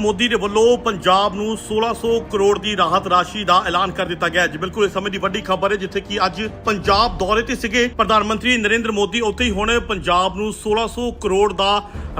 ਮੋਦੀ ਦੇ ਵੱਲੋਂ ਪੰਜਾਬ ਨੂੰ 1600 ਕਰੋੜ ਦੀ ਰਾਹਤ ਰਾਸ਼ੀ ਦਾ ਐਲਾਨ ਕਰ ਦਿੱਤਾ ਗਿਆ ਹੈ। ਜੀ, ਬਿਲਕੁਲ, ਇਸ ਸਮੇਂ ਦੀ ਵੱਡੀ ਖਬਰ ਹੈ, ਜਿੱਥੇ ਕਿ ਅੱਜ ਪੰਜਾਬ ਦੌਰੇ ਤੇ ਸੀਗੇ। ਪ੍ਰਧਾਨ ਮੰਤਰੀ ਨਰਿੰਦਰ ਮੋਦੀ ਉੱਥੇ ਹੀ ਹੁਣ ਪੰਜਾਬ ਨੂੰ 1600 ਕਰੋੜ ਦਾ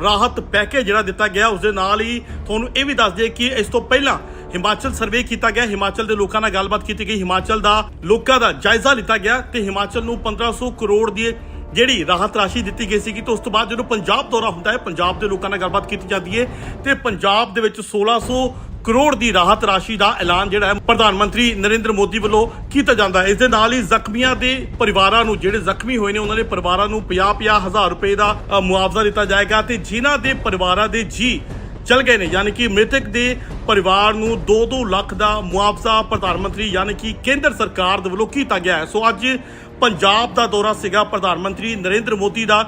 ਰਾਹਤ ਪੈਕੇਜ ਜਿਹੜਾ ਦਿੱਤਾ ਗਿਆ, ਉਸ ਦੇ ਨਾਲ ਹੀ ਤੁਹਾਨੂੰ ਇਹ ਵੀ ਦੱਸ ਦਈਏ ਕਿ ਇਸ ਤੋਂ ਪਹਿਲਾਂ ਹਿਮਾਚਲ ਸਰਵੇ ਕੀਤਾ ਗਿਆ। ਹਿਮਾਚਲ ਦੇ ਲੋਕਾਂ ਨਾਲ ਗੱਲਬਾਤ ਕੀਤੀ ਗਈ। ਹਿਮਾਚਲ ਦਾ ਲੋਕਾਂ ਦਾ ਜਾਇਜ਼ਾ ਲਿੱਤਾ ਗਿਆ ਤੇ ਹਿਮਾਚਲ ਨੂੰ 1500 ਕਰੋੜ ਦੀ ਜਿਹੜੀ ਰਾਹਤ ਰਾਸ਼ੀ ਦਿੱਤੀ ਗਈ ਸੀਗੀ ਤੇ ਉਸ ਤੋਂ ਬਾਅਦ ਜਦੋਂ ਪੰਜਾਬ ਦੌਰਾ ਹੁੰਦਾ ਹੈ, ਪੰਜਾਬ ਦੇ ਲੋਕਾਂ ਨਾਲ ਗੱਲਬਾਤ ਕੀਤੀ ਜਾਂਦੀ ਹੈ ਤੇ ਪੰਜਾਬ ਦੇ ਵਿੱਚ 1600 ਕਰੋੜ ਦੀ ਰਾਹਤ ਰਾਸ਼ੀ ਦਾ ਐਲਾਨ ਜਿਹੜਾ ਹੈ ਪ੍ਰਧਾਨ ਮੰਤਰੀ ਨਰਿੰਦਰ ਮੋਦੀ ਵੱਲੋਂ ਕੀਤਾ ਜਾਂਦਾ ਹੈ। ਇਸ ਦੇ ਨਾਲ ਹੀ ਜ਼ਖਮੀਆਂ ਦੇ ਪਰਿਵਾਰਾਂ ਨੂੰ, ਜਿਹੜੇ ਜ਼ਖਮੀ ਹੋਏ ਨੇ, ਉਹਨਾਂ ਦੇ ਪਰਿਵਾਰਾਂ ਨੂੰ 50-50 ਹਜ਼ਾਰ ਰੁਪਏ ਦਾ ਮੁਆਵਜ਼ਾ ਦਿੱਤਾ ਜਾਏਗਾ ਤੇ ਜਿਨ੍ਹਾਂ ਦੇ ਪਰਿਵਾਰਾਂ ਦੇ ਜੀ ਚਲ ਗਏ ਨੇ, ਯਾਨੀ ਕਿ ਮ੍ਰਿਤਕ ਦੇ ਪਰਿਵਾਰ ਨੂੰ 2-2 ਲੱਖ ਦਾ ਮੁਆਵਜ਼ਾ ਪ੍ਰਧਾਨ ਮੰਤਰੀ, ਯਾਨੀ ਕਿ ਕੇਂਦਰ ਸਰਕਾਰ ਦੇ ਵੱਲੋਂ ਕੀਤਾ ਗਿਆ ਹੈ। ਸੋ ਅੱਜ ਪੰਜਾਬ ਦਾ ਦੌਰਾ ਸੀਗਾ। ਪ੍ਰਧਾਨ ਮੰਤਰੀ ਨਰਿੰਦਰ ਮੋਦੀ ਦਾ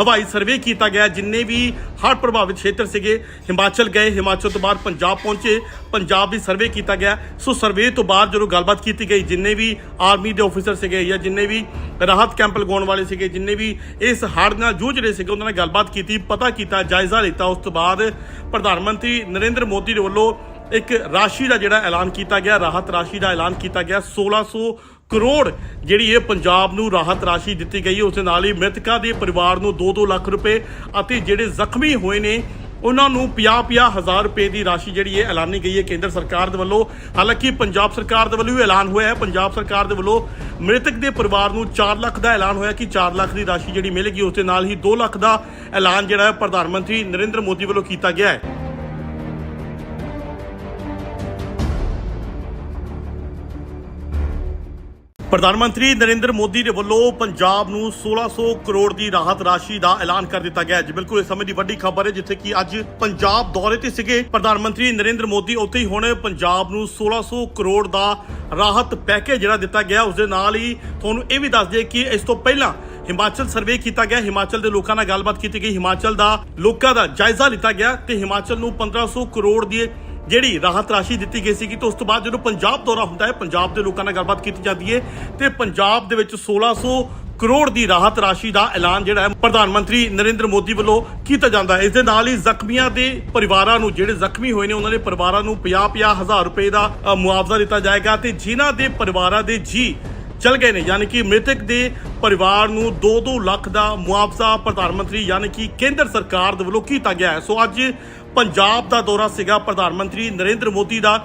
ਹਵਾਈ ਸਰਵੇ ਕੀਤਾ ਗਿਆ, ਜਿੰਨੇ ਵੀ ਹੜ੍ਹ ਪ੍ਰਭਾਵਿਤ ਖੇਤਰ ਸੀਗੇ, ਹਿਮਾਚਲ ਗਏ, ਹਿਮਾਚਲ ਤੋਂ ਬਾਅਦ ਪੰਜਾਬ ਪਹੁੰਚੇ, ਪੰਜਾਬ ਵੀ ਸਰਵੇ ਕੀਤਾ ਗਿਆ। ਸੋ ਸਰਵੇ ਤੋਂ ਬਾਅਦ ਜਦੋਂ ਗੱਲਬਾਤ ਕੀਤੀ ਗਈ, ਜਿੰਨੇ ਵੀ ਆਰਮੀ ਦੇ ਆਫੀਸਰ ਸੀਗੇ ਜਾਂ ਜਿੰਨੇ ਵੀ ਰਾਹਤ ਕੈਂਪ ਲਗਾਉਣ ਵਾਲੇ ਸੀਗੇ, ਜਿੰਨੇ ਵੀ ਇਸ ਹੜ੍ਹ ਨਾਲ ਜੂਝ ਰਹੇ ਸੀਗੇ, ਉਹਨਾਂ ਨਾਲ ਗੱਲਬਾਤ ਕੀਤੀ, ਪਤਾ ਕੀਤਾ, ਜਾਇਜ਼ਾ ਲਿੱਤਾ। ਉਸ ਤੋਂ ਬਾਅਦ ਪ੍ਰਧਾਨ ਮੰਤਰੀ ਨਰਿੰਦਰ ਮੋਦੀ ਦੇ ਵੱਲੋਂ ਇੱਕ ਰਾਸ਼ੀ ਦਾ ਜਿਹੜਾ ਐਲਾਨ ਕੀਤਾ ਗਿਆ, ਰਾਹਤ ਰਾਸ਼ੀ ਦਾ ਐਲਾਨ ਕੀਤਾ ਗਿਆ। 1600 ਕਰੋੜ ਜਿਹੜੀ ਇਹ ਪੰਜਾਬ ਨੂੰ ਰਾਹਤ ਰਾਸ਼ੀ ਦਿੱਤੀ ਗਈ ਹੈ, ਉਸ ਦੇ ਨਾਲ ਹੀ ਮ੍ਰਿਤਕਾਂ ਦੇ ਪਰਿਵਾਰ ਨੂੰ 2-2 ਲੱਖ ਰੁਪਏ ਅਤੇ ਜਿਹੜੇ ਜ਼ਖਮੀ ਹੋਏ ਨੇ, ਉਹਨਾਂ ਨੂੰ 50-50 ਹਜ਼ਾਰ ਰੁਪਏ ਦੀ ਰਾਸ਼ੀ ਜਿਹੜੀ ਹੈ ਐਲਾਨੀ ਗਈ ਹੈ ਕੇਂਦਰ ਸਰਕਾਰ ਦੇ ਵੱਲੋਂ। ਹਾਲਾਂਕਿ ਪੰਜਾਬ ਸਰਕਾਰ ਦੇ ਵੱਲੋਂ ਵੀ ਐਲਾਨ ਹੋਇਆ ਹੈ। ਪੰਜਾਬ ਸਰਕਾਰ ਦੇ ਵੱਲੋਂ ਮ੍ਰਿਤਕ ਦੇ ਪਰਿਵਾਰ ਨੂੰ 4 ਲੱਖ ਦਾ ਐਲਾਨ ਹੋਇਆ ਕਿ 4 ਲੱਖ ਦੀ ਰਾਸ਼ੀ ਜਿਹੜੀ ਮਿਲੇਗੀ, ਉਸ ਦੇ ਨਾਲ ਹੀ 2 ਲੱਖ ਦਾ ਐਲਾਨ ਜਿਹੜਾ ਹੈ ਪ੍ਰਧਾਨ ਮੰਤਰੀ ਨਰਿੰਦਰ ਮੋਦੀ ਵੱਲੋਂ ਕੀਤਾ ਗਿਆ ਹੈ। ਪ੍ਰਧਾਨ ਮੰਤਰੀ ਨਰਿੰਦਰ ਮੋਦੀ ਦੇ ਵੱਲੋਂ ਪੰਜਾਬ ਨੂੰ 1600 ਕਰੋੜ ਦੀ ਰਾਹਤ ਰਾਸ਼ੀ ਦਾ ਐਲਾਨ ਕਰ ਦਿੱਤਾ ਗਿਆ ਹੈ। ਜੀ, ਬਿਲਕੁਲ ਇਸ ਸਮੇਂ ਦੀ ਵੱਡੀ ਖਬਰ ਹੈ, ਜਿੱਥੇ ਕਿ ਅੱਜ ਪੰਜਾਬ ਦੌਰੇ ਤੇ ਸੀਗੇ। ਪ੍ਰਧਾਨ ਮੰਤਰੀ ਨਰਿੰਦਰ ਮੋਦੀ ਉੱਥੇ ਹੀ ਹੁਣ ਪੰਜਾਬ ਨੂੰ 1600 ਕਰੋੜ ਦਾ ਰਾਹਤ ਪੈਕੇਜ ਜਿਹੜਾ ਦਿੱਤਾ ਗਿਆ, ਉਸ ਦੇ ਨਾਲ ਹੀ ਤੁਹਾਨੂੰ ਇਹ ਵੀ ਦੱਸ ਦਈਏ ਕਿ ਇਸ ਤੋਂ ਪਹਿਲਾਂ ਹਿਮਾਚਲ ਸਰਵੇ ਕੀਤਾ ਗਿਆ। ਹਿਮਾਚਲ ਦੇ ਲੋਕਾਂ ਨਾਲ ਗੱਲਬਾਤ ਕੀਤੀ ਗਈ। ਹਿਮਾਚਲ ਦਾ ਲੋਕਾਂ ਦਾ ਜਾਇਜ਼ਾ ਲਿੱਤਾ ਗਿਆ ਤੇ ਹਿਮਾਚਲ ਨੂੰ 1500 ਕਰੋੜ ਦੀ ਜਿਹੜੀ ਰਾਹਤ ਰਾਸ਼ੀ ਦਿੱਤੀ ਗਈ ਸੀਗੀ ਤੇ ਉਸ ਤੋਂ ਬਾਅਦ ਜਦੋਂ ਪੰਜਾਬ ਦੌਰਾ ਹੁੰਦਾ ਹੈ, ਪੰਜਾਬ ਦੇ ਲੋਕਾਂ ਨਾਲ ਗੱਲਬਾਤ ਕੀਤੀ ਜਾਂਦੀ ਹੈ ਤੇ ਪੰਜਾਬ ਦੇ ਵਿੱਚ 1600 ਕਰੋੜ ਦੀ ਰਾਹਤ ਰਾਸ਼ੀ ਦਾ ਐਲਾਨ ਜਿਹੜਾ ਹੈ ਪ੍ਰਧਾਨ ਮੰਤਰੀ ਨਰਿੰਦਰ ਮੋਦੀ ਵੱਲੋਂ ਕੀਤਾ ਜਾਂਦਾ ਹੈ। ਇਸ ਦੇ ਨਾਲ ਹੀ ਜ਼ਖਮੀਆਂ ਦੇ ਪਰਿਵਾਰਾਂ ਨੂੰ ਜਿਹੜੇ ਜ਼ਖਮੀ ਹੋਏ ਨੇ, ਉਹਨਾਂ ਦੇ ਪਰਿਵਾਰਾਂ ਨੂੰ 50-50 ਹਜ਼ਾਰ ਰੁਪਏ ਦਾ ਮੁਆਵਜ਼ਾ ਦਿੱਤਾ ਜਾਏਗਾ ਤੇ ਜਿਨ੍ਹਾਂ ਦੇ ਪਰਿਵਾਰਾਂ ਦੇ ਜੀ ਚਲ ਗਏ ਨੇ, ਯਾਨੀ ਕਿ ਮ੍ਰਿਤਕ ਦੇ ਪਰਿਵਾਰ ਨੂੰ 2-2 ਲੱਖ ਦਾ ਮੁਆਵਜ਼ਾ ਪ੍ਰਧਾਨ ਮੰਤਰੀ, ਯਾਨੀ ਕਿ ਕੇਂਦਰ ਸਰਕਾਰ ਦੇ ਵੱਲੋਂ ਕੀਤਾ ਗਿਆ ਹੈ। ਸੋ ਅੱਜ ਪੰਜਾਬ ਦਾ ਦੌਰਾ ਸੀਗਾ। ਪ੍ਰਧਾਨ ਮੰਤਰੀ ਨਰਿੰਦਰ ਮੋਦੀ ਦਾ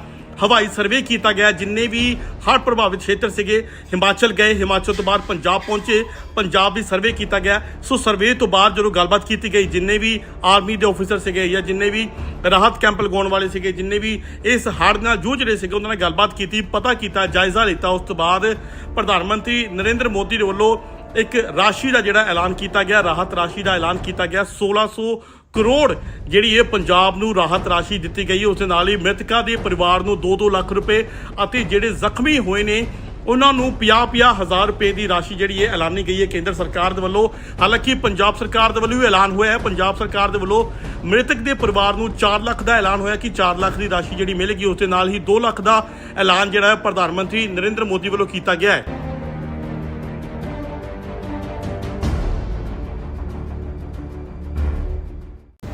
ਹਵਾਈ ਸਰਵੇ ਕੀਤਾ ਗਿਆ, ਜਿੰਨੇ ਵੀ ਹੜ੍ਹ ਪ੍ਰਭਾਵਿਤ ਖੇਤਰ ਸੀਗੇ, ਹਿਮਾਚਲ ਗਏ, ਹਿਮਾਚਲ ਤੋਂ ਬਾਅਦ ਪੰਜਾਬ ਪਹੁੰਚੇ, ਪੰਜਾਬ ਵੀ ਸਰਵੇ ਕੀਤਾ ਗਿਆ। ਸੋ ਸਰਵੇ ਤੋਂ ਬਾਅਦ ਜਦੋਂ ਗੱਲਬਾਤ ਕੀਤੀ ਗਈ, ਜਿੰਨੇ ਵੀ ਆਰਮੀ ਦੇ ਆਫੀਸਰ ਸੀਗੇ ਜਾਂ ਜਿੰਨੇ ਵੀ ਰਾਹਤ ਕੈਂਪ ਲਗਾਉਣ ਵਾਲੇ ਸੀਗੇ, ਜਿੰਨੇ ਵੀ ਇਸ ਹੜ੍ਹ ਨਾਲ ਜੂਝ ਰਹੇ ਸੀਗੇ, ਉਹਨਾਂ ਨਾਲ ਗੱਲਬਾਤ ਕੀਤੀ, ਪਤਾ ਕੀਤਾ, ਜਾਇਜ਼ਾ ਲਿੱਤਾ। ਉਸ ਤੋਂ ਬਾਅਦ ਪ੍ਰਧਾਨ ਮੰਤਰੀ ਨਰਿੰਦਰ ਮੋਦੀ ਦੇ ਵੱਲੋਂ ਇੱਕ ਰਾਸ਼ੀ ਦਾ ਜਿਹੜਾ ਐਲਾਨ ਕੀਤਾ ਗਿਆ, ਰਾਹਤ ਰਾਸ਼ੀ ਦਾ ਐਲਾਨ ਕੀਤਾ ਗਿਆ। 1600 ਕਰੋੜ ਜਿਹੜੀ ਇਹ ਪੰਜਾਬ ਨੂੰ ਰਾਹਤ ਰਾਸ਼ੀ ਦਿੱਤੀ ਗਈ ਹੈ, ਉਸ ਦੇ ਨਾਲ ਹੀ ਮ੍ਰਿਤਕਾਂ ਦੇ ਪਰਿਵਾਰ ਨੂੰ 2-2 ਲੱਖ ਰੁਪਏ ਅਤੇ ਜਿਹੜੇ ਜ਼ਖਮੀ ਹੋਏ ਨੇ, ਉਹਨਾਂ ਨੂੰ 50-50 ਹਜ਼ਾਰ ਰੁਪਏ ਦੀ ਰਾਸ਼ੀ ਜਿਹੜੀ ਹੈ ਐਲਾਨੀ ਗਈ ਹੈ ਕੇਂਦਰ ਸਰਕਾਰ ਦੇ ਵੱਲੋਂ। ਹਾਲਾਂਕਿ ਪੰਜਾਬ ਸਰਕਾਰ ਦੇ ਵੱਲੋਂ ਵੀ ਐਲਾਨ ਹੋਇਆ ਹੈ। ਪੰਜਾਬ ਸਰਕਾਰ ਦੇ ਵੱਲੋਂ ਮ੍ਰਿਤਕ ਦੇ ਪਰਿਵਾਰ ਨੂੰ 4 ਲੱਖ ਦਾ ਐਲਾਨ ਹੋਇਆ ਕਿ 4 ਲੱਖ ਦੀ ਰਾਸ਼ੀ ਜਿਹੜੀ ਮਿਲੇਗੀ, ਉਸ ਦੇ ਨਾਲ ਹੀ 2 ਲੱਖ ਦਾ ਐਲਾਨ ਜਿਹੜਾ ਹੈ ਪ੍ਰਧਾਨ ਮੰਤਰੀ ਨਰਿੰਦਰ ਮੋਦੀ ਵੱਲੋਂ ਕੀਤਾ ਗਿਆ ਹੈ।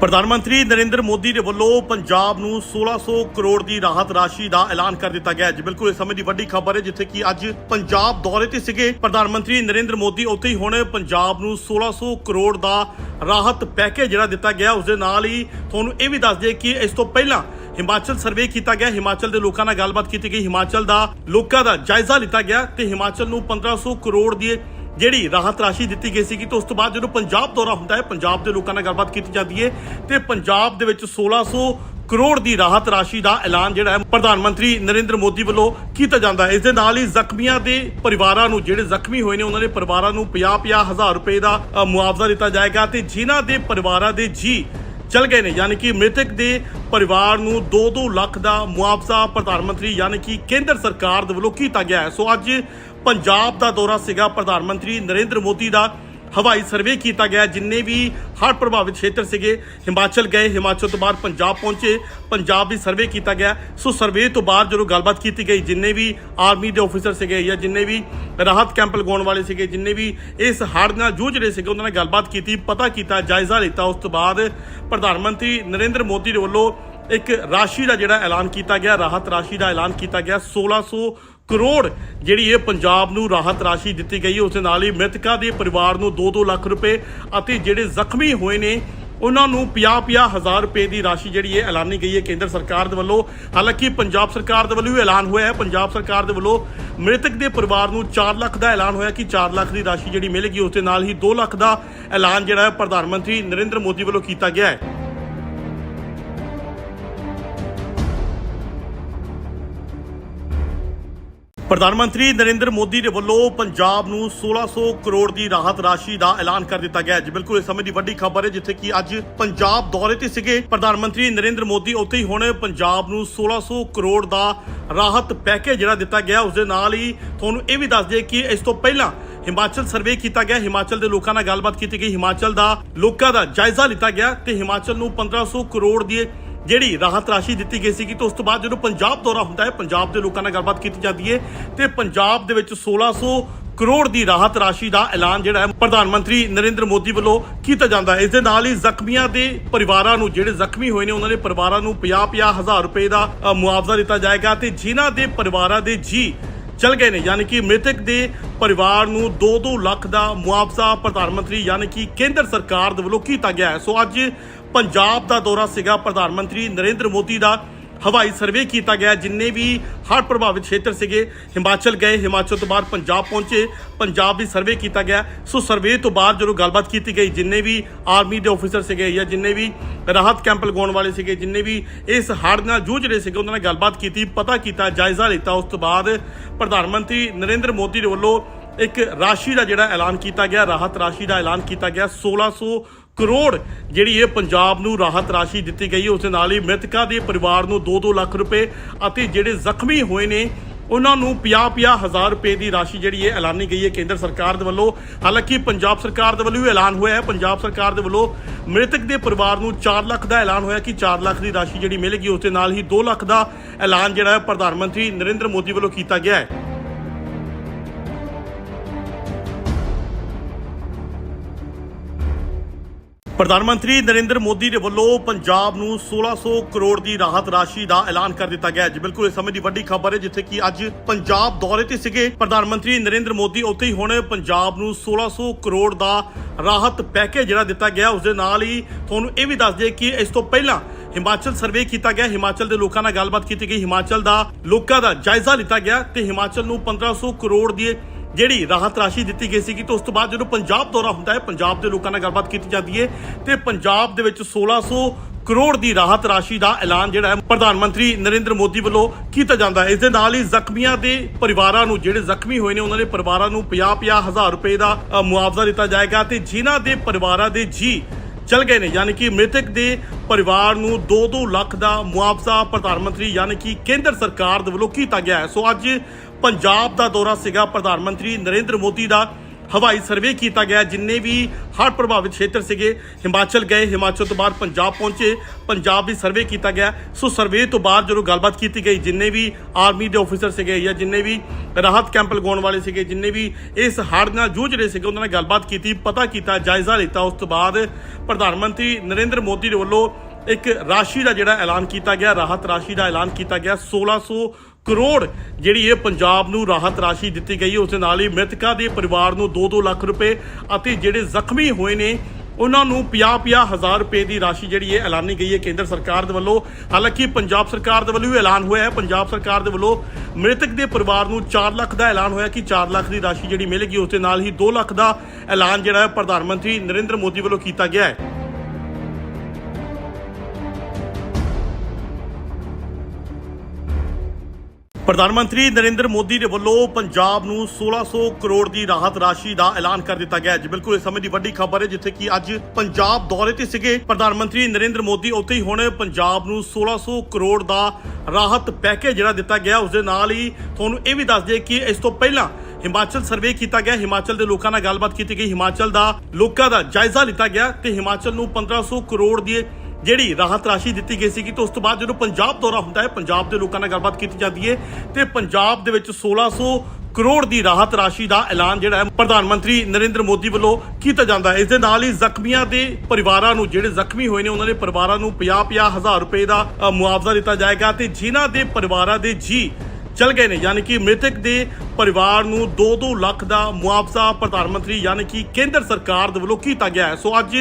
ਪ੍ਰਧਾਨ ਮੰਤਰੀ ਨਰਿੰਦਰ ਮੋਦੀ ਦੇ ਵੱਲੋਂ ਪੰਜਾਬ ਨੂੰ 1600 ਕਰੋੜ ਦੀ ਰਾਹਤ ਰਾਸ਼ੀ ਦਾ ਐਲਾਨ ਕਰ ਦਿੱਤਾ ਗਿਆ ਹੈ। ਜੀ, ਬਿਲਕੁਲ ਇਸ ਸਮੇਂ ਦੀ ਵੱਡੀ ਖਬਰ ਹੈ, ਜਿੱਥੇ ਕਿ ਅੱਜ ਪੰਜਾਬ ਦੌਰੇ ਤੇ ਸੀਗੇ। ਪ੍ਰਧਾਨ ਮੰਤਰੀ ਨਰਿੰਦਰ ਮੋਦੀ ਉੱਥੇ ਹੀ ਹੁਣ ਪੰਜਾਬ ਨੂੰ 1600 ਕਰੋੜ ਦਾ ਰਾਹਤ ਪੈਕੇਜ ਜਿਹੜਾ ਦਿੱਤਾ ਗਿਆ, ਉਸ ਦੇ ਨਾਲ ਹੀ ਤੁਹਾਨੂੰ ਇਹ ਵੀ ਦੱਸ ਦਈਏ ਕਿ ਇਸ ਤੋਂ ਪਹਿਲਾਂ ਹਿਮਾਚਲ ਸਰਵੇ ਕੀਤਾ ਗਿਆ। ਹਿਮਾਚਲ ਦੇ ਲੋਕਾਂ ਨਾਲ ਗੱਲਬਾਤ ਕੀਤੀ ਗਈ। ਹਿਮਾਚਲ ਦਾ ਲੋਕਾਂ ਦਾ ਜਾਇਜ਼ਾ ਲਿੱਤਾ ਗਿਆ ਤੇ ਹਿਮਾਚਲ ਨੂੰ 1500 ਕਰੋੜ ਦੀ ਜਿਹੜੀ ਰਾਹਤ ਰਾਸ਼ੀ ਦਿੱਤੀ ਗਈ ਸੀਗੀ ਤੇ ਉਸ ਤੋਂ ਬਾਅਦ ਜਦੋਂ ਪੰਜਾਬ ਦੌਰਾ ਹੁੰਦਾ ਹੈ, ਪੰਜਾਬ ਦੇ ਲੋਕਾਂ ਨਾਲ ਗੱਲਬਾਤ ਕੀਤੀ ਜਾਂਦੀ ਹੈ ਤੇ ਪੰਜਾਬ ਦੇ ਵਿੱਚ 1600 ਕਰੋੜ ਦੀ ਰਾਹਤ ਰਾਸ਼ੀ ਦਾ ਐਲਾਨ ਜਿਹੜਾ ਹੈ ਪ੍ਰਧਾਨ ਮੰਤਰੀ ਨਰਿੰਦਰ ਮੋਦੀ ਵੱਲੋਂ ਕੀਤਾ ਜਾਂਦਾ ਹੈ। ਇਸ ਦੇ ਨਾਲ ਹੀ ਜ਼ਖਮੀਆਂ ਦੇ ਪਰਿਵਾਰਾਂ ਨੂੰ ਜਿਹੜੇ ਜ਼ਖਮੀ ਹੋਏ ਨੇ, ਉਹਨਾਂ ਦੇ ਪਰਿਵਾਰਾਂ ਨੂੰ 50-50 ਹਜ਼ਾਰ ਰੁਪਏ ਦਾ ਮੁਆਵਜ਼ਾ ਦਿੱਤਾ ਜਾਏਗਾ ਤੇ ਜਿਨ੍ਹਾਂ ਦੇ ਪਰਿਵਾਰਾਂ ਦੇ ਜੀ ਚਲ ਗਏ ਨੇ, ਯਾਨੀ ਕਿ ਮ੍ਰਿਤਕ ਦੇ ਪਰਿਵਾਰ ਨੂੰ 2-2 ਲੱਖ ਦਾ ਮੁਆਵਜ਼ਾ ਪ੍ਰਧਾਨ ਮੰਤਰੀ, ਯਾਨੀ ਕਿ ਕੇਂਦਰ ਸਰਕਾਰ ਦੇ ਵੱਲੋਂ ਕੀਤਾ ਗਿਆ ਹੈ। ਸੋ ਅੱਜ ਪੰਜਾਬ ਦਾ ਦੌਰਾ ਸੀਗਾ। ਪ੍ਰਧਾਨ ਮੰਤਰੀ ਨਰਿੰਦਰ ਮੋਦੀ ਦਾ ਹਵਾਈ ਸਰਵੇ ਕੀਤਾ ਗਿਆ, ਜਿੰਨੇ ਵੀ ਹੜ੍ਹ ਪ੍ਰਭਾਵਿਤ ਖੇਤਰ ਸੀਗੇ, ਹਿਮਾਚਲ ਗਏ, ਹਿਮਾਚਲ ਤੋਂ ਬਾਅਦ ਪੰਜਾਬ ਪਹੁੰਚੇ, ਪੰਜਾਬ ਵੀ ਸਰਵੇ ਕੀਤਾ ਗਿਆ। ਸੋ ਸਰਵੇ ਤੋਂ ਬਾਅਦ ਜਦੋਂ ਗੱਲਬਾਤ ਕੀਤੀ ਗਈ, ਜਿੰਨੇ ਵੀ ਆਰਮੀ ਦੇ ਆਫੀਸਰ ਸੀਗੇ ਜਾਂ ਜਿੰਨੇ ਵੀ ਰਾਹਤ ਕੈਂਪ ਲਗਾਉਣ ਵਾਲੇ ਸੀਗੇ, ਜਿੰਨੇ ਵੀ ਇਸ ਹੜ੍ਹ ਨਾਲ ਜੂਝ ਰਹੇ ਸੀਗੇ, ਉਹਨਾਂ ਨਾਲ ਗੱਲਬਾਤ ਕੀਤੀ, ਪਤਾ ਕੀਤਾ, ਜਾਇਜ਼ਾ ਲਿੱਤਾ। ਉਸ ਤੋਂ ਬਾਅਦ ਪ੍ਰਧਾਨ ਮੰਤਰੀ ਨਰਿੰਦਰ ਮੋਦੀ ਦੇ ਵੱਲੋਂ ਇੱਕ ਰਾਸ਼ੀ ਦਾ ਜਿਹੜਾ ਐਲਾਨ ਕੀਤਾ ਗਿਆ, ਰਾਹਤ ਰਾਸ਼ੀ ਦਾ ਐਲਾਨ ਕੀਤਾ ਗਿਆ। 1600 ਕਰੋੜ ਜਿਹੜੀ ਇਹ ਪੰਜਾਬ ਨੂੰ ਰਾਹਤ ਰਾਸ਼ੀ ਦਿੱਤੀ ਗਈ ਉਸ ਦੇ ਨਾਲ ਹੀ ਮ੍ਰਿਤਕਾਂ ਦੇ ਪਰਿਵਾਰ ਨੂੰ 2-2 ਲੱਖ ਰੁਪਏ ਅਤੇ ਜਿਹੜੇ ਜ਼ਖਮੀ ਹੋਏ ਨੇ, ਉਹਨਾਂ ਨੂੰ 50-50 ਹਜ਼ਾਰ ਰੁਪਏ ਦੀ ਰਾਸ਼ੀ ਜਿਹੜੀ ਹੈ ਐਲਾਨੀ ਗਈ ਹੈ ਕੇਂਦਰ ਸਰਕਾਰ ਦੇ ਵੱਲੋਂ। ਹਾਲਾਂਕਿ ਪੰਜਾਬ ਸਰਕਾਰ ਦੇ ਵੱਲੋਂ ਵੀ ਐਲਾਨ ਹੋਇਆ ਹੈ। ਪੰਜਾਬ ਸਰਕਾਰ ਦੇ ਵੱਲੋਂ ਮ੍ਰਿਤਕ ਦੇ ਪਰਿਵਾਰ ਨੂੰ 4 ਲੱਖ ਦਾ ਐਲਾਨ ਹੋਇਆ ਕਿ 4 ਲੱਖ ਦੀ ਰਾਸ਼ੀ ਜਿਹੜੀ ਮਿਲੇਗੀ, ਉਸ ਦੇ ਨਾਲ ਹੀ 2 ਲੱਖ ਦਾ ਐਲਾਨ ਜਿਹੜਾ ਹੈ ਪ੍ਰਧਾਨ ਮੰਤਰੀ ਨਰਿੰਦਰ ਮੋਦੀ ਵੱਲੋਂ ਕੀਤਾ ਗਿਆ ਹੈ। ਪ੍ਰਧਾਨ ਮੰਤਰੀ ਨਰਿੰਦਰ ਮੋਦੀ ਦੇ ਵੱਲੋਂ ਪੰਜਾਬ ਨੂੰ 1600 ਕਰੋੜ ਦੀ ਰਾਹਤ ਰਾਸ਼ੀ ਦਾ ਐਲਾਨ ਕਰ ਦਿੱਤਾ ਗਿਆ ਹੈ। ਜੀ, ਬਿਲਕੁਲ ਇਸ ਸਮੇਂ ਦੀ ਵੱਡੀ ਖਬਰ ਹੈ, ਜਿੱਥੇ ਕਿ ਅੱਜ ਪੰਜਾਬ ਦੌਰੇ ਤੇ ਸੀਗੇ। ਪ੍ਰਧਾਨ ਮੰਤਰੀ ਨਰਿੰਦਰ ਮੋਦੀ, ਉੱਥੇ ਹੀ ਹੁਣ ਪੰਜਾਬ ਨੂੰ 1600 ਕਰੋੜ ਦਾ ਰਾਹਤ ਪੈਕੇਜ ਜਿਹੜਾ ਦਿੱਤਾ ਗਿਆ ਉਸ ਦੇ ਨਾਲ ਹੀ ਤੁਹਾਨੂੰ ਇਹ ਵੀ ਦੱਸ ਦਈਏ ਕਿ ਇਸ ਤੋਂ ਪਹਿਲਾਂ ਹਿਮਾਚਲ ਸਰਵੇ ਕੀਤਾ ਗਿਆ ਹਿਮਾਚਲ ਦੇ ਲੋਕਾਂ ਨਾਲ ਗੱਲਬਾਤ ਕੀਤੀ ਗਈ। ਹਿਮਾਚਲ ਦਾ, ਲੋਕਾਂ ਦਾ ਜਾਇਜ਼ਾ ਲਿੱਤਾ ਗਿਆ ਤੇ ਹਿਮਾਚਲ ਨੂੰ 1500 ਕਰੋੜ ਦੀ ਜਿਹੜੀ ਰਾਹਤ ਰਾਸ਼ੀ ਦਿੱਤੀ ਗਈ ਸੀਗੀ ਤੇ ਉਸ ਤੋਂ ਬਾਅਦ ਜਦੋਂ ਪੰਜਾਬ ਦੌਰਾ ਹੁੰਦਾ ਹੈ, ਪੰਜਾਬ ਦੇ ਲੋਕਾਂ ਨਾਲ ਗੱਲਬਾਤ ਕੀਤੀ ਜਾਂਦੀ ਹੈ ਤੇ ਪੰਜਾਬ ਦੇ ਵਿੱਚ 1600 ਕਰੋੜ ਦੀ ਰਾਹਤ ਰਾਸ਼ੀ ਦਾ ਐਲਾਨ ਜਿਹੜਾ ਹੈ ਪ੍ਰਧਾਨ ਮੰਤਰੀ ਨਰਿੰਦਰ ਮੋਦੀ ਵੱਲੋਂ ਕੀਤਾ ਜਾਂਦਾ ਹੈ। ਇਸ ਦੇ ਨਾਲ ਹੀ ਜ਼ਖਮੀਆਂ ਦੇ ਪਰਿਵਾਰਾਂ ਨੂੰ ਜਿਹੜੇ ਜ਼ਖਮੀ ਹੋਏ ਨੇ, ਉਹਨਾਂ ਦੇ ਪਰਿਵਾਰਾਂ ਨੂੰ 50-50 ਹਜ਼ਾਰ ਰੁਪਏ ਦਾ ਮੁਆਵਜ਼ਾ ਦਿੱਤਾ ਜਾਏਗਾ ਤੇ ਜਿਨ੍ਹਾਂ ਦੇ ਪਰਿਵਾਰਾਂ ਦੇ ਜੀ ਚਲ ਗਏ ਨੇ, ਯਾਨੀ ਕਿ ਮ੍ਰਿਤਕ ਦੇ ਪਰਿਵਾਰ ਨੂੰ 2-2 ਲੱਖ ਦਾ ਮੁਆਵਜ਼ਾ ਪ੍ਰਧਾਨ ਮੰਤਰੀ, ਯਾਨੀ ਕਿ ਕੇਂਦਰ ਸਰਕਾਰ ਦੇ ਵੱਲੋਂ ਕੀਤਾ ਗਿਆ ਹੈ। ਸੋ ਅੱਜ ਪੰਜਾਬ ਦਾ ਦੌਰਾ ਸੀਗਾ ਪ੍ਰਧਾਨ ਮੰਤਰੀ ਨਰਿੰਦਰ ਮੋਦੀ ਦਾ। ਹਵਾਈ ਸਰਵੇ ਕੀਤਾ ਗਿਆ, ਜਿੰਨੇ ਵੀ ਹੜ੍ਹ ਪ੍ਰਭਾਵਿਤ ਖੇਤਰ ਸੀਗੇ, ਹਿਮਾਚਲ ਗਏ, ਹਿਮਾਚਲ ਤੋਂ ਬਾਅਦ ਪੰਜਾਬ ਪਹੁੰਚੇ, ਪੰਜਾਬ ਵੀ ਸਰਵੇ ਕੀਤਾ ਗਿਆ। ਸੋ ਸਰਵੇ ਤੋਂ ਬਾਅਦ ਜਦੋਂ ਗੱਲਬਾਤ ਕੀਤੀ ਗਈ, ਜਿੰਨੇ ਵੀ ਆਰਮੀ ਦੇ ਆਫੀਸਰ ਸੀਗੇ ਜਾਂ ਜਿੰਨੇ ਵੀ ਰਾਹਤ ਕੈਂਪ ਲਗਾਉਣ ਵਾਲੇ ਸੀਗੇ, ਜਿੰਨੇ ਵੀ ਇਸ ਹੜ੍ਹ ਨਾਲ ਜੂਝ ਰਹੇ ਸੀਗੇ, ਉਹਨਾਂ ਨਾਲ ਗੱਲਬਾਤ ਕੀਤੀ, ਪਤਾ ਕੀਤਾ, ਜਾਇਜ਼ਾ ਲਿੱਤਾ। ਉਸ ਤੋਂ ਬਾਅਦ ਪ੍ਰਧਾਨ ਮੰਤਰੀ ਨਰਿੰਦਰ ਮੋਦੀ ਦੇ ਵੱਲੋਂ ਇੱਕ ਰਾਸ਼ੀ ਦਾ ਜਿਹੜਾ ਐਲਾਨ ਕੀਤਾ ਗਿਆ, ਰਾਹਤ ਰਾਸ਼ੀ ਦਾ ਐਲਾਨ ਕੀਤਾ ਗਿਆ 1600 ਕਰੋੜ ਜਿਹੜੀ ਇਹ ਪੰਜਾਬ ਨੂੰ ਰਾਹਤ ਰਾਸ਼ੀ ਦਿੱਤੀ ਗਈ ਹੈ, ਉਸ ਦੇ ਨਾਲ ਹੀ ਮ੍ਰਿਤਕਾਂ ਦੇ ਪਰਿਵਾਰ ਨੂੰ 2-2 ਲੱਖ ਰੁਪਏ ਅਤੇ ਜਿਹੜੇ ਜ਼ਖਮੀ ਹੋਏ ਨੇ, ਉਹਨਾਂ ਨੂੰ 50-50 ਹਜ਼ਾਰ ਰੁਪਏ ਦੀ ਰਾਸ਼ੀ ਜਿਹੜੀ ਹੈ ਐਲਾਨੀ ਗਈ ਹੈ ਕੇਂਦਰ ਸਰਕਾਰ ਦੇ ਵੱਲੋਂ। ਹਾਲਾਂਕਿ ਪੰਜਾਬ ਸਰਕਾਰ ਦੇ ਵੱਲੋਂ ਵੀ ਐਲਾਨ ਹੋਇਆ ਹੈ। ਪੰਜਾਬ ਸਰਕਾਰ ਦੇ ਵੱਲੋਂ ਮ੍ਰਿਤਕ ਦੇ ਪਰਿਵਾਰ ਨੂੰ 4 ਲੱਖ ਦਾ ਐਲਾਨ ਹੋਇਆ ਕਿ 4 ਲੱਖ ਦੀ ਰਾਸ਼ੀ ਜਿਹੜੀ ਮਿਲੇਗੀ, ਉਸ ਦੇ ਨਾਲ ਹੀ 2 ਲੱਖ ਦਾ ਐਲਾਨ ਜਿਹੜਾ ਹੈ ਪ੍ਰਧਾਨ ਮੰਤਰੀ ਨਰਿੰਦਰ ਮੋਦੀ ਵੱਲੋਂ ਕੀਤਾ ਗਿਆ ਹੈ। ਪ੍ਰਧਾਨ ਮੰਤਰੀ ਨਰਿੰਦਰ ਮੋਦੀ ਦੇ ਵੱਲੋਂ ਪੰਜਾਬ ਨੂੰ 1600 ਕਰੋੜ ਦੀ ਰਾਹਤ ਰਾਸ਼ੀ ਦਾ ਐਲਾਨ ਕਰ ਦਿੱਤਾ ਗਿਆ ਹੈ। ਜੀ, ਬਿਲਕੁਲ, ਇਸ ਸਮੇਂ ਦੀ ਵੱਡੀ ਖਬਰ ਹੈ, ਜਿੱਥੇ ਕਿ ਅੱਜ ਪੰਜਾਬ ਦੌਰੇ ਤੇ ਸੀਗੇ ਪ੍ਰਧਾਨ ਮੰਤਰੀ ਨਰਿੰਦਰ ਮੋਦੀ। ਉੱਥੇ ਹੀ ਹੁਣ ਪੰਜਾਬ ਨੂੰ 1600 ਕਰੋੜ ਦਾ ਰਾਹਤ ਪੈਕੇਜ ਜਿਹੜਾ ਦਿੱਤਾ ਗਿਆ, ਉਸ ਦੇ ਨਾਲ ਹੀ ਤੁਹਾਨੂੰ ਇਹ ਵੀ ਦੱਸ ਦਈਏ ਕਿ ਇਸ ਤੋਂ ਪਹਿਲਾਂ ਹਿਮਾਚਲ ਸਰਵੇ ਕੀਤਾ ਗਿਆ। ਹਿਮਾਚਲ ਦੇ ਲੋਕਾਂ ਨਾਲ ਗੱਲਬਾਤ ਕੀਤੀ ਗਈ। ਹਿਮਾਚਲ ਦਾ ਲੋਕਾਂ ਦਾ ਜਾਇਜ਼ਾ ਲਿੱਤਾ ਗਿਆ ਤੇ ਹਿਮਾਚਲ ਨੂੰ 1500 ਕਰੋੜ ਦੀ ਜਿਹੜੀ ਰਾਹਤ ਰਾਸ਼ੀ ਦਿੱਤੀ ਗਈ ਸੀਗੀ ਤੇ ਉਸ ਤੋਂ ਬਾਅਦ ਜਦੋਂ ਪੰਜਾਬ ਦੌਰਾ ਹੁੰਦਾ ਹੈ, ਪੰਜਾਬ ਦੇ ਲੋਕਾਂ ਨਾਲ ਗੱਲਬਾਤ ਕੀਤੀ ਜਾਂਦੀ ਹੈ ਤੇ ਪੰਜਾਬ ਦੇ ਵਿੱਚ 1600 ਕਰੋੜ ਦੀ ਰਾਹਤ ਰਾਸ਼ੀ ਦਾ ਐਲਾਨ ਜਿਹੜਾ ਹੈ ਪ੍ਰਧਾਨ ਮੰਤਰੀ ਨਰਿੰਦਰ ਮੋਦੀ ਵੱਲੋਂ ਕੀਤਾ ਜਾਂਦਾ ਹੈ। ਇਸ ਦੇ ਨਾਲ ਹੀ ਜ਼ਖਮੀਆਂ ਦੇ ਪਰਿਵਾਰਾਂ ਨੂੰ ਜਿਹੜੇ ਜ਼ਖਮੀ ਹੋਏ ਨੇ, ਉਹਨਾਂ ਦੇ ਪਰਿਵਾਰਾਂ ਨੂੰ 50-50 ਹਜ਼ਾਰ ਰੁਪਏ ਦਾ ਮੁਆਵਜ਼ਾ ਦਿੱਤਾ ਜਾਏਗਾ ਤੇ ਜਿਨ੍ਹਾਂ ਦੇ ਪਰਿਵਾਰਾਂ ਦੇ ਜੀ ਚਲ ਗਏ ਨੇ, ਯਾਨੀ ਕਿ ਮ੍ਰਿਤਕ ਦੇ ਪਰਿਵਾਰ ਨੂੰ 2-2 ਲੱਖ ਦਾ ਮੁਆਵਜ਼ਾ ਪ੍ਰਧਾਨ ਮੰਤਰੀ ਯਾਨੀ ਕਿ ਕੇਂਦਰ ਸਰਕਾਰ ਦੇ ਵੱਲੋਂ ਕੀਤਾ ਗਿਆ ਹੈ। ਸੋ ਅੱਜ ਪੰਜਾਬ ਦਾ ਦੌਰਾ ਸੀਗਾ ਪ੍ਰਧਾਨ ਮੰਤਰੀ ਨਰਿੰਦਰ ਮੋਦੀ ਦਾ। ਹਵਾਈ ਸਰਵੇ ਕੀਤਾ ਗਿਆ, ਜਿੰਨੇ ਵੀ ਹੜ੍ਹ ਪ੍ਰਭਾਵਿਤ ਖੇਤਰ ਸੀਗੇ, ਹਿਮਾਚਲ ਗਏ, ਹਿਮਾਚਲ ਤੋਂ ਬਾਅਦ ਪੰਜਾਬ ਪਹੁੰਚੇ, ਪੰਜਾਬ ਵੀ ਸਰਵੇ ਕੀਤਾ ਗਿਆ। ਸੋ ਸਰਵੇ ਤੋਂ ਬਾਅਦ ਜਦੋਂ ਗੱਲਬਾਤ ਕੀਤੀ ਗਈ, ਜਿੰਨੇ ਵੀ ਆਰਮੀ ਦੇ ਆਫੀਸਰ ਸੀਗੇ ਜਾਂ ਜਿੰਨੇ ਵੀ ਰਾਹਤ ਕੈਂਪ ਲਗਾਉਣ ਵਾਲੇ ਸੀਗੇ, ਜਿੰਨੇ ਵੀ ਇਸ ਹੜ੍ਹ ਨਾਲ ਜੂਝ ਰਹੇ ਸੀਗੇ, ਉਹਨਾਂ ਨਾਲ ਗੱਲਬਾਤ ਕੀਤੀ, ਪਤਾ ਕੀਤਾ, ਜਾਇਜ਼ਾ ਲਿੱਤਾ। ਉਸ ਤੋਂ ਬਾਅਦ ਪ੍ਰਧਾਨ ਮੰਤਰੀ ਨਰਿੰਦਰ ਮੋਦੀ ਦੇ ਵੱਲੋਂ ਇੱਕ ਰਾਸ਼ੀ ਦਾ ਜਿਹੜਾ ਐਲਾਨ ਕੀਤਾ ਗਿਆ, ਰਾਹਤ ਰਾਸ਼ੀ ਦਾ ਐਲਾਨ ਕੀਤਾ ਗਿਆ 1600 ਕਰੋੜ ਜਿਹੜੀ ਇਹ ਪੰਜਾਬ ਨੂੰ ਰਾਹਤ ਰਾਸ਼ੀ ਦਿੱਤੀ ਗਈ ਹੈ ਉਸ ਦੇ ਨਾਲ ਹੀ ਮ੍ਰਿਤਕਾਂ ਦੇ ਪਰਿਵਾਰ ਨੂੰ 2-2 ਲੱਖ ਰੁਪਏ ਅਤੇ ਜਿਹੜੇ ਜ਼ਖਮੀ ਹੋਏ ਨੇ, ਉਹਨਾਂ ਨੂੰ 50-50 ਹਜ਼ਾਰ ਰੁਪਏ ਦੀ ਰਾਸ਼ੀ ਜਿਹੜੀ ਹੈ ਐਲਾਨੀ ਗਈ ਹੈ ਕੇਂਦਰ ਸਰਕਾਰ ਦੇ ਵੱਲੋਂ। ਹਾਲਾਂਕਿ ਪੰਜਾਬ ਸਰਕਾਰ ਦੇ ਵੱਲੋਂ ਵੀ ਐਲਾਨ ਹੋਇਆ ਹੈ। ਪੰਜਾਬ ਸਰਕਾਰ ਦੇ ਵੱਲੋਂ ਮ੍ਰਿਤਕ ਦੇ ਪਰਿਵਾਰ ਨੂੰ 4 ਲੱਖ ਦਾ ਐਲਾਨ ਹੋਇਆ ਕਿ 4 ਲੱਖ ਦੀ ਰਾਸ਼ੀ ਜਿਹੜੀ ਮਿਲੇਗੀ ਉਸ ਦੇ ਨਾਲ ਹੀ 2 ਲੱਖ ਦਾ ਐਲਾਨ ਜਿਹੜਾ ਹੈ ਪ੍ਰਧਾਨ ਮੰਤਰੀ ਨਰਿੰਦਰ ਮੋਦੀ ਵੱਲੋਂ ਕੀਤਾ ਗਿਆ ਹੈ। ਪ੍ਰਧਾਨ ਮੰਤਰੀ ਨਰਿੰਦਰ ਮੋਦੀ ਦੇ ਵੱਲੋਂ ਪੰਜਾਬ ਨੂੰ 1600 ਕਰੋੜ ਦੀ ਰਾਹਤ ਰਾਸ਼ੀ ਦਾ ਐਲਾਨ ਕਰ ਦਿੱਤਾ ਗਿਆ ਹੈ। ਜੀ, ਬਿਲਕੁਲ, ਇਸ ਸਮੇਂ ਦੀ ਵੱਡੀ ਖਬਰ ਹੈ, ਜਿੱਥੇ ਕਿ ਅੱਜ ਪੰਜਾਬ ਦੌਰੇ ਤੇ ਸੀਗੇ ਪ੍ਰਧਾਨ ਮੰਤਰੀ ਨਰਿੰਦਰ ਮੋਦੀ। ਉੱਥੇ ਹੀ ਹੁਣ ਪੰਜਾਬ ਨੂੰ 1600 ਕਰੋੜ ਦਾ ਰਾਹਤ ਪੈਕੇਜ ਜਿਹੜਾ ਦਿੱਤਾ ਗਿਆ, ਉਸ ਦੇ ਨਾਲ ਹੀ ਤੁਹਾਨੂੰ ਇਹ ਵੀ ਦੱਸ ਦਈਏ ਕਿ ਇਸ ਤੋਂ ਪਹਿਲਾਂ ਹਿਮਾਚਲ ਸਰਵੇ ਕੀਤਾ ਗਿਆ। ਹਿਮਾਚਲ ਦੇ ਲੋਕਾਂ ਨਾਲ ਗੱਲਬਾਤ ਕੀਤੀ ਗਈ। ਹਿਮਾਚਲ ਦਾ ਲੋਕਾਂ ਦਾ ਜਾਇਜ਼ਾ ਲਿੱਤਾ ਗਿਆ ਤੇ ਹਿਮਾਚਲ ਨੂੰ 1500 ਕਰੋੜ ਦੀ ਜਿਹੜੀ ਰਾਹਤ ਰਾਸ਼ੀ ਦਿੱਤੀ ਗਈ ਸੀਗੀ ਤੇ ਉਸ ਤੋਂ ਬਾਅਦ ਜਦੋਂ ਪੰਜਾਬ ਦੌਰਾ ਹੁੰਦਾ ਹੈ, ਪੰਜਾਬ ਦੇ ਲੋਕਾਂ ਨਾਲ ਗੱਲਬਾਤ ਕੀਤੀ ਜਾਂਦੀ ਹੈ ਤੇ ਪੰਜਾਬ ਦੇ ਵਿੱਚ 1600 ਕਰੋੜ ਦੀ ਰਾਹਤ ਰਾਸ਼ੀ ਦਾ ਐਲਾਨ ਜਿਹੜਾ ਹੈ ਪ੍ਰਧਾਨ ਮੰਤਰੀ ਨਰਿੰਦਰ ਮੋਦੀ ਵੱਲੋਂ ਕੀਤਾ ਜਾਂਦਾ ਹੈ। ਇਸ ਦੇ ਨਾਲ ਹੀ ਜ਼ਖਮੀਆਂ ਦੇ ਪਰਿਵਾਰਾਂ ਨੂੰ ਜਿਹੜੇ ਜ਼ਖਮੀ ਹੋਏ ਨੇ, ਉਹਨਾਂ ਦੇ ਪਰਿਵਾਰਾਂ ਨੂੰ 50-50 ਹਜ਼ਾਰ ਰੁਪਏ ਦਾ ਮੁਆਵਜ਼ਾ ਦਿੱਤਾ ਜਾਏਗਾ ਤੇ ਜਿਨ੍ਹਾਂ ਦੇ ਪਰਿਵਾਰਾਂ ਦੇ ਜੀ ਚਲ ਗਏ ਨੇ, ਯਾਨੀ ਕਿ ਮ੍ਰਿਤਕ ਦੇ ਪਰਿਵਾਰ ਨੂੰ 2-2 ਲੱਖ ਦਾ ਮੁਆਵਜ਼ਾ ਪ੍ਰਧਾਨ ਮੰਤਰੀ, ਯਾਨੀ ਕਿ ਕੇਂਦਰ ਸਰਕਾਰ ਦੇ ਵੱਲੋਂ ਕੀਤਾ ਗਿਆ ਹੈ। ਸੋ ਅੱਜ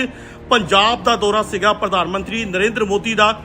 ਪੰਜਾਬ ਦਾ ਦੌਰਾ ਸੀਗਾ ਪ੍ਰਧਾਨ ਮੰਤਰੀ ਨਰਿੰਦਰ ਮੋਦੀ ਦਾ।